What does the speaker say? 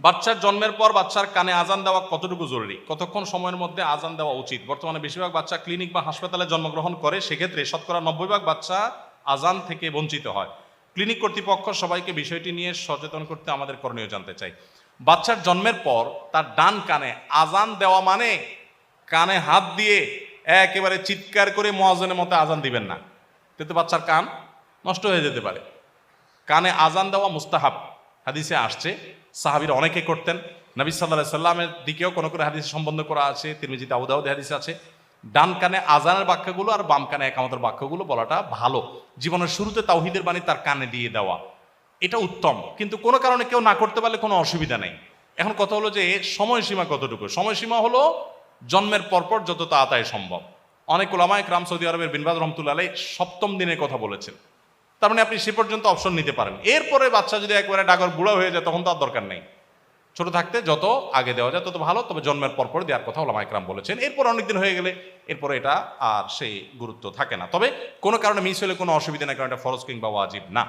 বাচ্চার জন্মের পর বাচ্চার কানে আজান দেওয়া কতটুকু জরুরি? কতক্ষণ সময়ের মধ্যে আজান দেওয়া উচিত? বর্তমানে বেশিরভাগ বাচ্চা ক্লিনিক বা হাসপাতালে জন্মগ্রহণ করে, সেক্ষেত্রে শতকরা নব্বই ভাগ বাচ্চা আজান থেকে বঞ্চিত হয়। ক্লিনিক কর্তৃপক্ষ সবাইকে বিষয়টি নিয়ে সচেতন করতে আমাদের করণীয় জানতে চাই। বাচ্চার জন্মের পর তার ডান কানে আজান দেওয়া মানে কানে হাত দিয়ে একেবারে চিৎকার করে মহাজনের মতো আজান দিবেন না। কিন্তু বাচ্চার কান নষ্ট হয়ে যেতে পারে। কানে আজান দেওয়া মুস্তাহাব হাদিসে আসছে সাহাবিরা অনেকে করতেন। নবী সাল্লাহ সাল্লামের দিকেও কোনো কোনো হাদিসে সম্বন্ধ করা আছে, তিরমিজিতে আবুদাউদ হাদিসে আছে। ডান কানে আজানের বাক্যগুলো আর বাম কানে একামতের বাক্যগুলো বলাটা ভালো। জীবনের শুরুতে তাওহিদের বাণী তার কানে দিয়ে দেওয়া। এটা উত্তম। কিন্তু কোনো কারণে কেউ না করতে পারলে কোনো অসুবিধা নেই। এখন কথা হলো যে, সময়সীমা কতটুকু? সময়সীমা হলো জন্মের পরপর যত তাড়াতাড়ি সম্ভব। অনেক ওলামায় ক্রাম সৌদি আরবের বিনবাদ রহমতুল্লাহ সপ্তম দিনের কথা বলেছেন। তার মানে আপনি সে পর্যন্ত অপশন নিতে পারেন। এরপরে বাচ্চা যদি একবারে ডাকর বুড়া হয়ে যায়, তখন তো আর দরকার নেই। ছোট থাকতে যত আগে দেওয়া যায়, তত ভালো, তবে জন্মের পরপর দেওয়ার কথা ওলামা একরাম বলেছেন। এরপর অনেকদিন হয়ে গেলে, এরপরে এটা আর সেই গুরুত্ব থাকে না। তবে কোনো কারণে মিস হলে কোনো অসুবিধা না কারণ এটা ফরজ কিংবা ওয়াজিব না।